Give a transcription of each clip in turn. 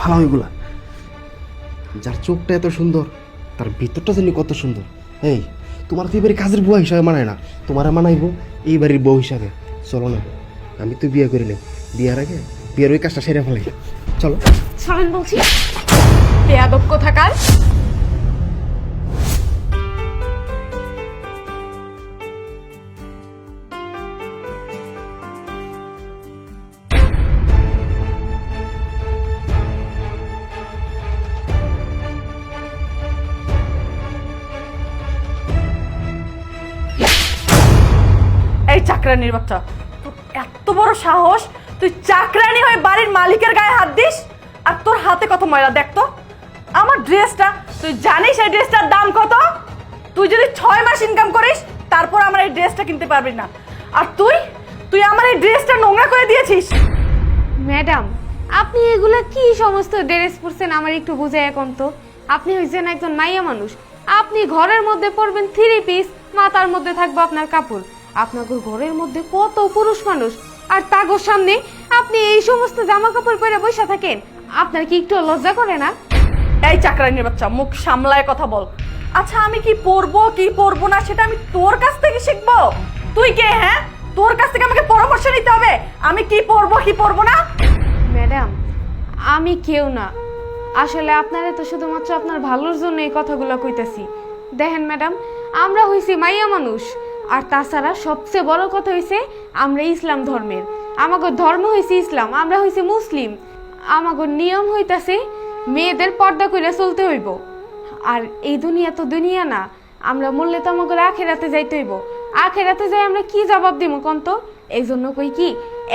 ফালাও এগুলা যার চোখটা এত সুন্দর, তার ভিতরটা জানি কত সুন্দর। এই, তোমার তো এবারে কাজের বুয়া হিসাবে মানায় না। তোমার মানাইবো এই বাড়ির বউ হিসাবে। চলো না, আমি তো বিয়ে করি নাই। বিয়ার আগে বিয়ের ওই কাজটা সেরে ফেলাই। চলো। বলছি কোথাকার? চাকরানির বাচ্চা তোর এত বড় সাহস, তুই চাকরানি হয়ে বাড়ির মালিকের গায়ে হাত দিস? আর তোর হাতে কত ময়লা, দেখ তো। আমার ড্রেসটা তুই জানিস এই ড্রেসটার দাম কত? তুই যদি ছয় মাস ইনকাম করিস, তারপর আমার এই ড্রেসটা কিনতে পারবি না। আর তুই তুই আমার এই ড্রেসটা নোংরা করে দিয়েছিস। ম্যাডাম, আপনি এগুলা কি সমস্ত ড্রেস পরছেন আমার একটু বুঝে এখন তো। আপনি হয়েছেন একজন মাইয়া মানুষ। আপনি ঘরের মধ্যে পরবেন থ্রি পিস মাথার মধ্যে থাকবে আপনার কাপড়। আপনাকে ঘরের মধ্যে কত পুরুষ মানুষ। আর তাগোর সামনে আপনি এই সমস্ত জামা কাপড় পরে বসে থাকেন। আপনার কি একটু লজ্জা করে না? এই চাকরানির বাচ্চা মুখ সামলায় কথা বল। আচ্ছা আমি কি পরবো কি পরবো না সেটা আমি তোর কাছ থেকে শিখব? তুই কে হ্যাঁ? তোর কাছ থেকে আমাকে পরামর্শ নিতে হবে। আমি কি পরবো কি পরবো না? ম্যাডাম আমি কেউ না। আসলে আপনারা তো শুধুমাত্র আপনার ভালোর জন্য এই কথাগুলো কইতাছি। দেখেন ম্যাডাম আমরা হইছি মাইয়া মানুষ। আর তাছাড়া সবচেয়ে বড় কথা হইছে আমরা ইসলাম ধর্মের। আমাগো ধর্ম হইছে ইসলাম, আমরা হইছি মুসলিম। আমাগো নিয়ম হইতাছে মেয়েদের পর্দা কইরা চলতে হইব। আর এই দুনিয়া তো দুনিয়া না, আমরা মরলে তো আমাকে আখেরাতে যাইতে হইব। আখেরাতে যাই আমরা কি জবাব দিব কন্ত এই জন্য কই কি,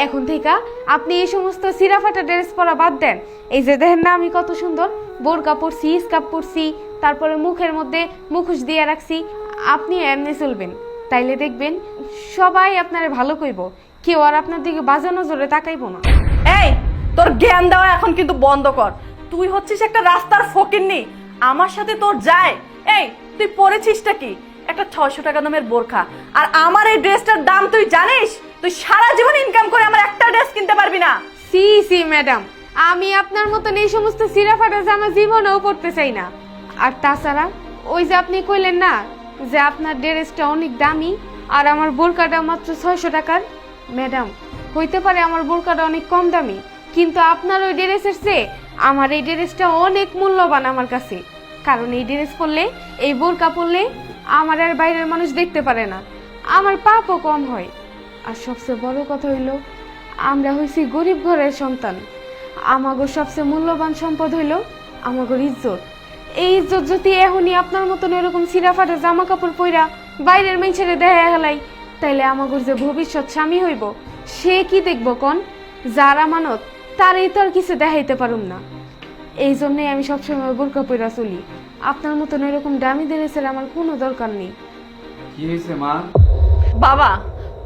এখন থেকে আপনি এই সমস্ত সিরাফাটা ড্রেস পরা বাদ দেন। এই যে দেখেন না আমি কত সুন্দর, বোরকা পরছি স্কাপ পরছি, তারপরে মুখের মধ্যে মুখোশ দিয়ে রাখছি, আপনি এমনি চলবেন। তাইলে দেখবেন সবাই আপনারে ভালো কইব। কেউ আর আপনার দিকে বাজে নজরে তাকাইব না। এই তোর জ্ঞান দেওয়া এখন কিন্তু বন্ধ কর। তুই হচ্ছিস একটা রাস্তার ফকির ফকিরনি আমার সাথে তোর যায়। এই তুই পরেছিসটা কি? একটা ছয়শো টাকা দামের বোরখা। আর আমার এই ড্রেসটার দাম তুই জানিস? তুই সারা জীবন ইনকাম করে আমার একটা ড্রেস কিনতে পারবি না। সি সি ম্যাডাম আমি আপনার মতন এই সমস্ত সিরাফাটা জামা জীবনেও পড়তে চাই না। আর তাছাড়া ওই যে আপনি কইলেন না যে আপনার ড্রেসটা অনেক দামি আর আমার বোরকাটা মাত্র ছয়শো টাকার। ম্যাডাম, হইতে পারে আমার বোরকাটা অনেক কম দামি, কিন্তু আপনার ওই ড্রেসের চেয়ে আমার এই ড্রেসটা অনেক মূল্যবান আমার কাছে। কারণ এই ড্রেস পরলে, এই বোরকা পরলে আমার আর বাইরের মানুষ দেখতে পারে না। আমার পাপও কম হয়। আর সবচেয়ে বড় কথা হইল, আমরা হইছি গরিব ঘরের সন্তান। আমাগো সবচেয়ে মূল্যবান সম্পদ হইল আমাগোর ইজ্জত। এই ইজ্জত যদি এখনই আপনার মতন এরকম সিরাফাটা জামা কাপড় পইরা বাইরের মেঞ্ছেরে দেখা হেলাই তাইলে আমাগোর যে ভবিষ্যৎ স্বামী হইব সে কি দেখব কন? যার আমানত তারই তো আর কিছু দেখাইতে পারুম না। এই জন্যই আমি সবসময় বোরকা পইরা চলি। আপনার মতন এরকম দামি ড্রেসের আমার কোনো দরকার নেই। কি হয়েছে মা? বাবা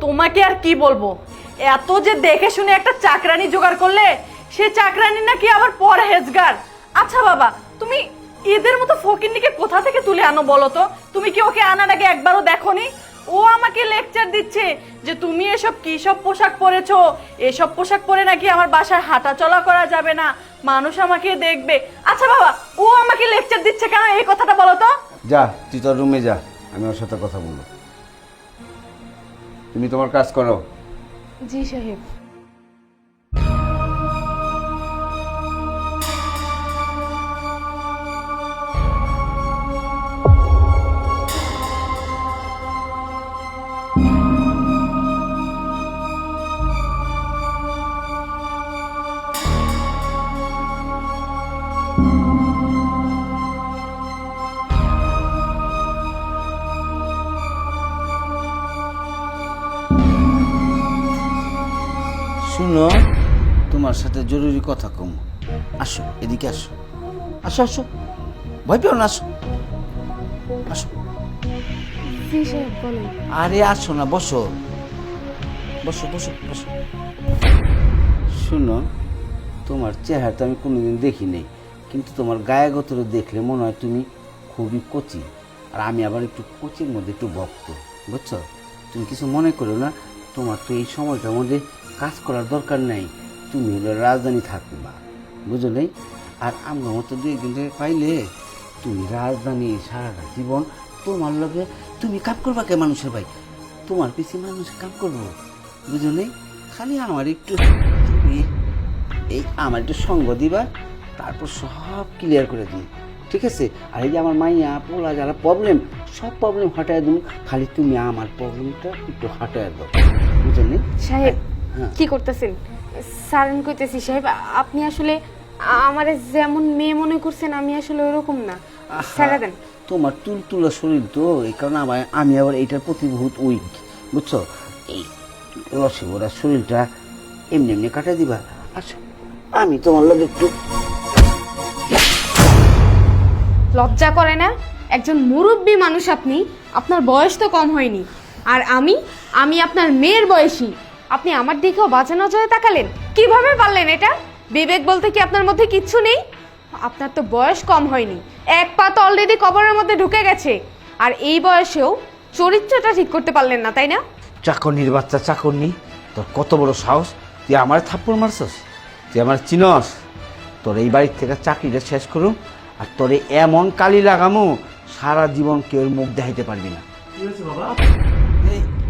তোমাকে আর কি বলব? এত যে দেখে শুনে একটা চাকরানি জোগাড় করলে সে চাকরানি নাকি আবার পরহেজগার। আচ্ছা বাবা তুমি এদের মতো ফকিন্নিকে কোথা থেকে তুলে আনো বলো তো? তুমি কি ওকে আনার আগে একবারও দেখোনি? ও আমাকে লেকচার দিচ্ছে যে তুমি এসব কি সব পোশাক পরেছো? এসব পোশাক পরে নাকি আমার বাসায় হাঁটা চলা করা যাবে না? মানুষ আমাকে দেখবে। আচ্ছা বাবা ও আমাকে লেকচার দিচ্ছে কেন এই কথাটা বলো তো? যা তুই তোর রুমে যা আমি ওর সাথে কথা বলব। তুমি তোমার কাজ করো। জি সাহেব। সাথে জরুরি কথা কম। আসো এদিকে আসো। আসো আসো। ভয় পেও না আসো। আসো। আরে আসো না বসো। বসো বসো বসো। শুনো তোমার চেহারা তো আমি কোনোদিন দেখি নাই কিন্তু তোমার গায়ে গতরে দেখলে মনে হয় তুমি খুবই কচি। আর আমি আবার একটু কচির মধ্যে একটু ভক্ত বুঝছ? তুমি কিছু মনে করো না তোমার তো এই সময়টার মধ্যে কাজ করার দরকার নাই। তুমি হলো রাজধানী থাকবা বুঝো নাই আর আমার মতো দুই একদিন থেকে পাইলে তুমি রাজধানী সারাটা জীবন তোমার লগে তুমি কাম করবা কে মানুষের ভাই? তোমার পিছিয়ে মানুষ কাম করব বুঝলি? খালি আমার একটু তুমি এই আমার একটু সঙ্গ দিবা তারপর সব ক্লিয়ার করে দিই ঠিক আছে? আর এই যে আমার মাইয়া পোলা যারা প্রবলেম সব প্রবলেম হটায় দিন খালি তুমি আমার প্রবলেমটা একটু হটায় দাও বুঝলি? সাহেব হ্যাঁ। কি করতেছেন? সারেন কইতেছি সাহেব আপনি আসলে আমারে যেমন মেয়ে মনে করছেন আমি আসলে ওরকম না। সারা দেন। তোমার তুলতুলা শরীর তো এই কারণে আমার আমি আবার এইটার প্রতি বহুত উইক বুঝছ? এই রসগোড়ার শরীরটা এমনি এমনি কাটাই দিবা। আচ্ছা আমি তোমার লগে একটু লজ্জা করে না? একজন মুরব্বী মানুষ আপনি আপনার বয়স তো কম হয়নি। আর আমি আমি আপনার মেয়ের বয়সী। আপনি আমার দিকেও বাজে নজরে তাকালেন? কীভাবে পারলেন এটা? বিবেক বলতে কি আপনার মধ্যে কিচ্ছু নেই? আপনার তো বয়স কম হয়নি। এক পা তো অলরেডি কবরের মধ্যে ঢুকে গেছে। আর এই বয়সেও চরিত্রটা ঠিক করতে পারলেন না তাই না? চাকরনির বাচ্চা চাকরনি তোর কত বড় সাহস? তুই আমার থাপ্পড় মারছস? তুই আমার চিনস? তোর এই বাড়ির থেকে চাকরিটা শেষ করুন আর তোরে এমন কালি লাগামো সারা জীবন কেউ মুখ দেখাইতে পারবি না।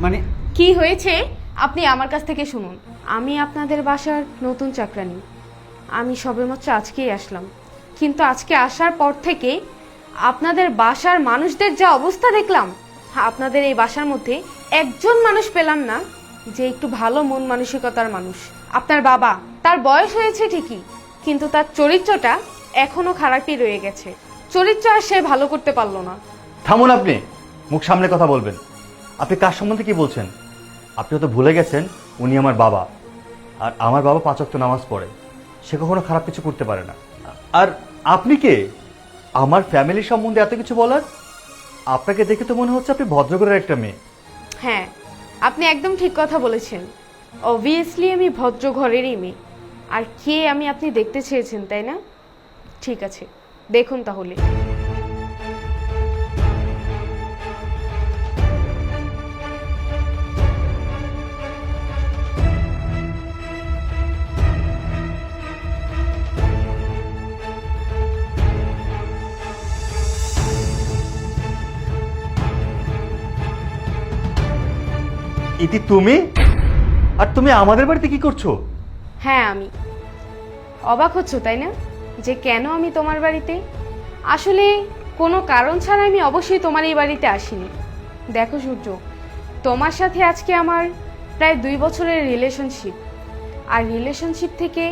মানে কি হয়েছে? আপনি আমার কাছ থেকে শুনুন। আমি আপনাদের বাসার নতুন চাকরানি। আমি সবেমাত্র আজকেই আসলাম। কিন্তু আজকে আসার পর থেকে আপনাদের বাসার মানুষদের যা অবস্থা দেখলাম, আপনাদের এই বাসার মধ্যে একজন মানুষ পেলাম না, যে একটু ভালো মন মানসিকতার মানুষ। আপনার বাবা, তার বয়স হয়েছে ঠিকই, কিন্তু তার চরিত্রটা এখনও খারাপই রয়ে গেছে। চরিত্র আর সে ভালো করতে পারল না। থামুন আপনি, মুখ সামনে কথা বলবেন। আপনি কার সম্বন্ধে কি বলছেন? আপনি হয়তো ভুলে গেছেন, উনি আমার বাবা। আর আমার বাবা পাঁচক্ত নামাজ পড়ে। সে কখনো খারাপ কিছু করতে পারে না। আর আপনি কে? আমার ফ্যামিলি সম্বন্ধে এত কিছু বলার? আপনাকে দেখে তো মনে হচ্ছে আপনি ভদ্রগরের একটা মেয়ে। হ্যাঁ আপনি একদম ঠিক কথা বলেছেন। অবভিয়াসলি আমি ভদ্র ঘরেরই মেয়ে। আর কে আমি আপনি দেখতে চেয়েছেন, তাই না? ঠিক আছে, দেখুন তাহলে। ইতি তুমি? আর তুমি আমাদের বাড়িতে কি করছ? হ্যাঁ আমি। অবাক হচ্ছ, তাই না? যে কেন আমি তোমার বাড়িতে? আসলে কোনো কারণ ছাড়া আমি অবশ্যই তোমার এই বাড়িতে আসিনি। দেখো সূর্য, তোমার সাথে আজকে আমার প্রায় দুই বছরের রিলেশনশিপ আর রিলেশনশিপ থেকে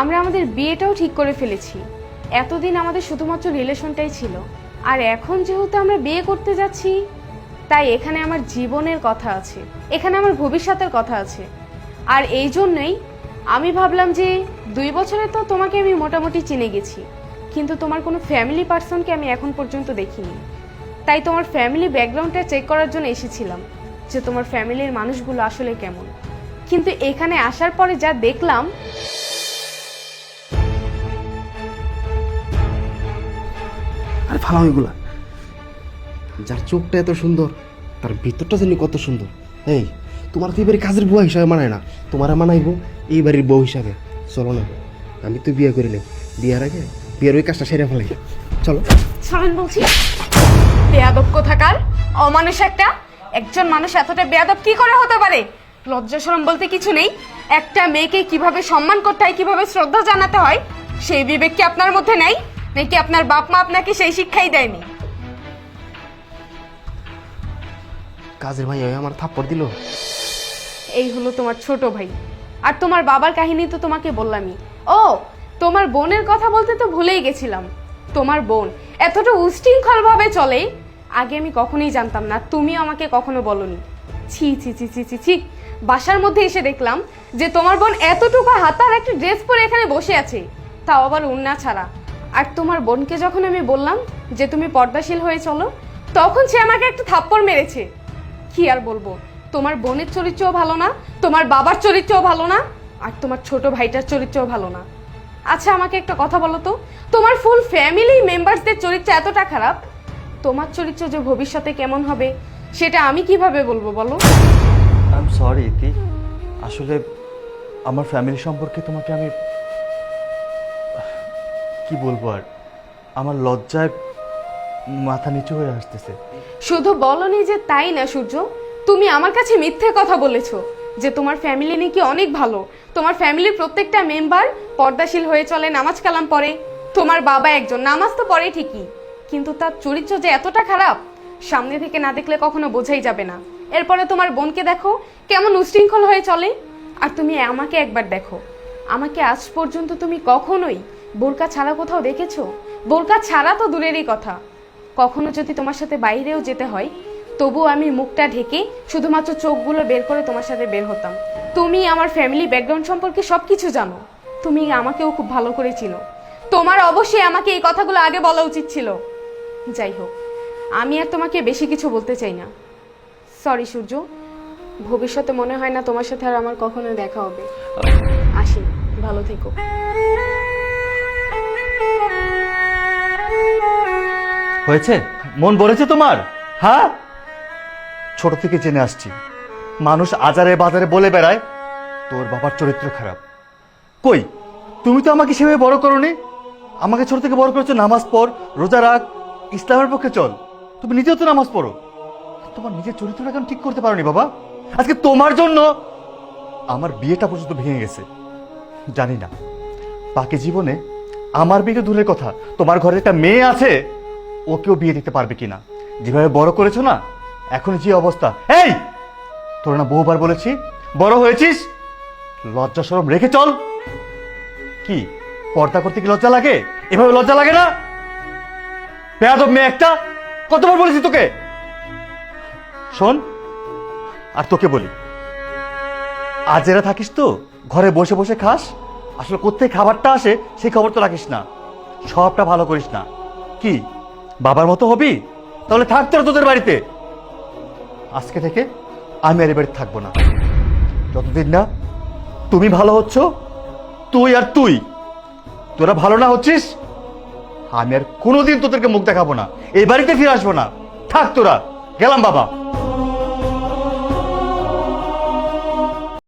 আমরা আমাদের বিয়েটাও ঠিক করে ফেলেছি। এতদিন আমাদের শুধুমাত্র রিলেশনটাই ছিল। আর এখন যেহেতু আমরা বিয়ে করতে যাচ্ছি তাই এখানে আমার জীবনের কথা আছে, এখানে আমার ভবিষ্যতের কথা আছে। আর এই জন্যই আমি ভাবলাম যে দুই বছরে তো তোমাকে আমি মোটামুটি চিনে গেছি, কিন্তু তোমার কোনো ফ্যামিলি পার্সনকে আমি এখন পর্যন্ত দেখিনি। তাই তোমার ফ্যামিলি ব্যাকগ্রাউন্ডটা চেক করার জন্য এসেছিলাম যে তোমার ফ্যামিলির মানুষগুলো আসলে কেমন। কিন্তু এখানে আসার পরে যা দেখলাম, আরে ফালাও এগুলা। যার চোখটা এত সুন্দর, তার ভিতরটা জানি কত সুন্দর। এই, তোমার তো এবারে কাজের বউ হিসাবে মানায় না। তোমার মানাইবো এই বাড়ির বউ হিসাবে। চলো না, আমি তো বিয়ে করিলাম বিয়ের আগে বিয়ের ওই কাজটা সেরে ফেলাই। চলো। শোনেন বলছি, বেয়াদব কোথাকার? অমানুষ একটা। একজন মানুষ এতটা বেয়াদব কি করে হতে পারে? লজ্জা শরম বলতে কিছু নেই। একটা মেয়েকে কীভাবে সম্মান করতে হয়, কীভাবে শ্রদ্ধা জানাতে হয়, সেই বিবেক কি আপনার মধ্যে নেই? নাকি আপনার বাপ মা আপনাকে সেই শিক্ষাই দেয়নি? কাজের ভাই আমার থাপ্পড় দিল। এই হলো তোমার ছোট ভাই। আর তোমার বাবার কাহিনী তো তোমাকে বললামই। ও, তোমার বোনের কথা বলতে তো ভুলেই গেছিলাম। তোমার বোন এতটা উশৃঙ্খল ভাবে চলে, আগে আমি কখনোই জানতাম না, তুমি আমাকে কখনো বলনি। ছি ছি ছি ছি ছি ছি। বাসার মধ্যে এসে দেখলাম যে তোমার বোন এতটুকু হাতার একটা ড্রেস পরে এখানে বসে আছে, তাও আবার উন্না ছাড়া। আর তোমার বোনকে যখন আমি বললাম যে তুমি পর্দাশীল হয়ে চলো, তখন সে আমাকে একটা থাপ্পড় মেরেছে। কি আর বলব? তোমার বোনের চরিত্রও ভালো না, তোমার বাবার চরিত্রও ভালো না, আর তোমার ছোট ভাইটার চরিত্রও ভালো না। আচ্ছা আমাকে একটা কথা বলো তো, তোমার ফুল ফ্যামিলি মেম্বারসদের চরিত্র এতটা খারাপ? তোমার চরিত্র যে ভবিষ্যতে কেমন হবে, সেটা আমি কীভাবে বলব বলো? আই সরি ইতি আসলে আমার ফ্যামিলি সম্পর্কে তোমাকে আমি কি বলব আর? আমার লজ্জায় মাথা নিচু হয়ে আসতেছে। শুধু বলনি যে তাই না, সূর্য? তুমি আমার কাছে মিথ্যে কথা বলেছ যে তোমার ফ্যামিলি নাকি অনেক ভালো। তোমার ফ্যামিলির প্রত্যেকটা মেম্বার পর্দাশীল হয়ে চলে, নামাজ কালাম পড়ে। তোমার বাবা একজন, নামাজ তো পড়ে ঠিকই। কিন্তু তার চরিত্র যে এতটা খারাপ, সামনে থেকে না দেখলে কখনো বোঝাই যাবে না। এরপরে তোমার বোনকে দেখো, কেমন উশৃঙ্খল হয়ে চলে। আর তুমি আমাকে একবার দেখো। আমাকে আজ পর্যন্ত তুমি কখনোই বোরকা ছাড়া কোথাও দেখেছ? বোরকা ছাড়া তো দূরেরই কথা। কখনো যদি তোমার সাথে বাইরেও যেতে হয় তবু আমি মুখটা ঢেকে শুধুমাত্র চোখগুলো বের করে তোমার সাথে বের হতাম। তুমি আমার ফ্যামিলি ব্যাকগ্রাউন্ড সম্পর্কে সব কিছু জানো। তুমি আমাকেও খুব ভালো করে চিনো। তোমার অবশ্যই আমাকে এই কথাগুলো আগে বলা উচিত ছিল। যাই হোক আমি আর তোমাকে বেশি কিছু বলতে চাই না। সরি সূর্য। ভবিষ্যতে মনে হয় না তোমার সাথে আর আমার কখনো দেখা হবে। আসি ভালো থেকো। হয়েছে? মন বলেছে তোমার? হ্যাঁ? ছোট থেকে জেনে আসছি। মানুষ আজারে বাজারে বলে বেড়ায়, তোর বাবার চরিত্র খারাপ। কই, তুমি তো আমাকে সেভাবে বড় করনি? আমাকে ছোট থেকে বড় করেছ নামাজ পড়, রোজা রাখ, ইসলামের পক্ষে চল। তুমি নিজেও তো নামাজ পড়ো। তোমার নিজের চরিত্রটা কেন ঠিক করতে পারোনি বাবা? আজকে তোমার জন্য আমার বিয়েটা পর্যন্ত ভেঙে গেছে। জানি না। বাকি জীবনে আমার বিয়ে দূরের কথা। তোমার ঘরে একটা মেয়ে আছে ওকেও বিয়ে দিতে পারবে কিনা? যেভাবে বড় করেছ না এখন যে অবস্থা। এই! তোর না বহুবার বলেছি, বড় হয়েছিস? লজ্জা সরম রেখে চল। কি, পর্দা করতে কি লজ্জা লাগে? এভাবে লজ্জা লাগে না? বেয়াদব মেয়ে একটা, কতবার বলেছি তোকে? শোন, আর তোকে বলি। আজেরা থাকিস তো, ঘরে বসে বসে খাস, আসলে কোথায় খাবারটা আসে সেই খবর তো রাখিস না। সবটা ভালো করিস না। কি বাবার মতো হবি? তাহলে থাক তোরা তোদের বাড়িতে? আজকে থেকে আমি আর এ বাড়িতে থাকব না। যতদিন না তুমি ভালো হচ্ছ, তুই আর তুই। তোরা ভালো না হচ্ছিস, আমি আর কোনোদিন তোদেরকে মুখ দেখাবো না। এই বাড়িতে ফিরে আসব না। থাক তোরা, গেলাম বাবা।